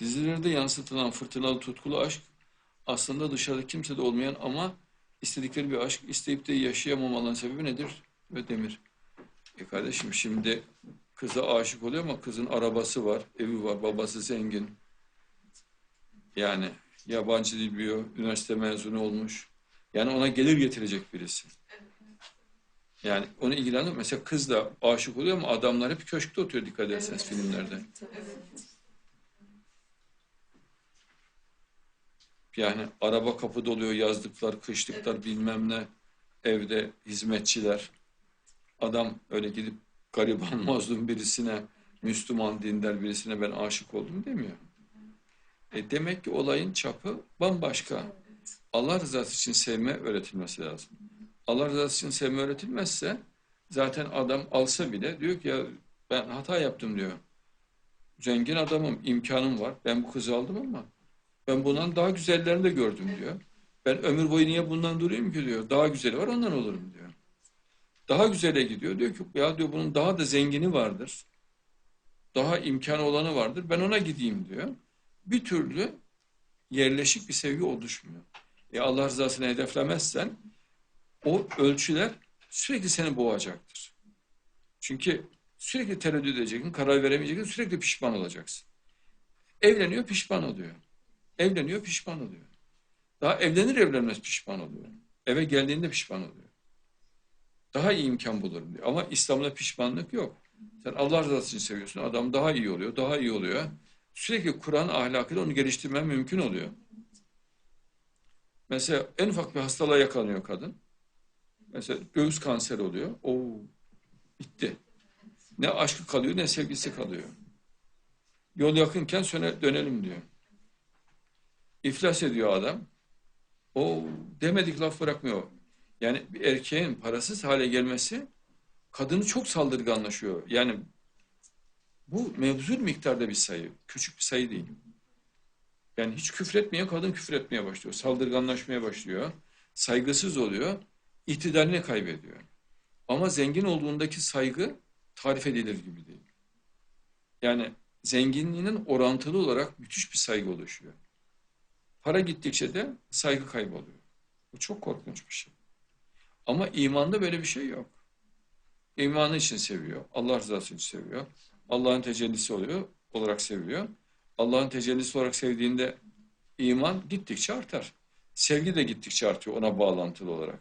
Dizilerde yansıtılan fırtınalı tutkulu aşk aslında dışarıda kimsede olmayan ama istedikleri bir aşk isteyip de yaşayamamaların sebebi nedir? Ve demir. E kardeşim şimdi kıza aşık oluyor ama kızın arabası var, evi var, babası zengin. Yani yabancı dil biliyor, üniversite mezunu olmuş. Yani ona gelir getirecek birisi. Yani onu ilgilendir. Mesela kız da aşık oluyor ama adamlar hep köşkte oturuyor dikkat ederseniz filmlerde. Yani araba kapıda oluyor, yazlıklar, kışlıklar bilmem ne. Evde hizmetçiler. Adam öyle gidip gariban mazlum birisine, Müslüman dindar birisine ben aşık oldum demiyor. E demek ki olayın çapı bambaşka. Allah rızası için sevme öğretilmesi lazım. Allah rızası için sevme öğretilmezse zaten adam alsa bile diyor ki ya ben hata yaptım diyor. Zengin adamım, imkanım var. Ben bu kızı aldım ama ben bundan daha güzellerini de gördüm diyor. Ben ömür boyu niye bundan durayım ki diyor. Daha güzeli var ondan olurum diyor. Daha güzele gidiyor. Diyor ki ya diyor bunun daha da zengini vardır. Daha imkanı olanı vardır. Ben ona gideyim diyor. Bir türlü yerleşik bir sevgi oluşmuyor. E Allah rızasını hedeflemezsen o ölçüler sürekli seni boğacaktır. Çünkü sürekli tereddüt edeceksin, karar veremeyeceksin, sürekli pişman olacaksın. Evleniyor, pişman oluyor. Evleniyor, pişman oluyor. Daha evlenir evlenmez pişman oluyor. Eve geldiğinde pişman oluyor. Daha iyi imkan bulurum diyor. Ama İslam'da pişmanlık yok. Sen Allah rızası için seviyorsun. Adam daha iyi oluyor, daha iyi oluyor. Sürekli Kur'an ahlakıyla onu geliştirmen mümkün oluyor. Mesela en ufak bir hastalığa yakalanıyor kadın. Mesela göğüs kanseri oluyor. Oo, bitti. Ne aşkı kalıyor ne sevgisi kalıyor. Yol yakınken söne dönelim diyor. İflas ediyor adam. O demedik laf bırakmıyor. Yani bir erkeğin parasız hale gelmesi kadını çok saldırganlaşıyor. Yani bu mevzul miktarda bir sayı. Küçük bir sayı değil. Yani hiç küfretmeyen kadın küfretmeye başlıyor. Saldırganlaşmaya başlıyor. Saygısız oluyor. İhtidalini kaybediyor. Ama zengin olduğundaki saygı tarif edilir gibi değil. Yani zenginliğinin orantılı olarak müthiş bir saygı oluşuyor. Para gittikçe de saygı kayboluyor. Bu çok korkunç bir şey. Ama imanda böyle bir şey yok. İmanı için seviyor. Allah rızası için seviyor. Allah'ın tecellisi oluyor olarak seviyor. Allah'ın tecellisi olarak sevdiğinde iman gittikçe artar. Sevgi de gittikçe artıyor ona bağlantılı olarak.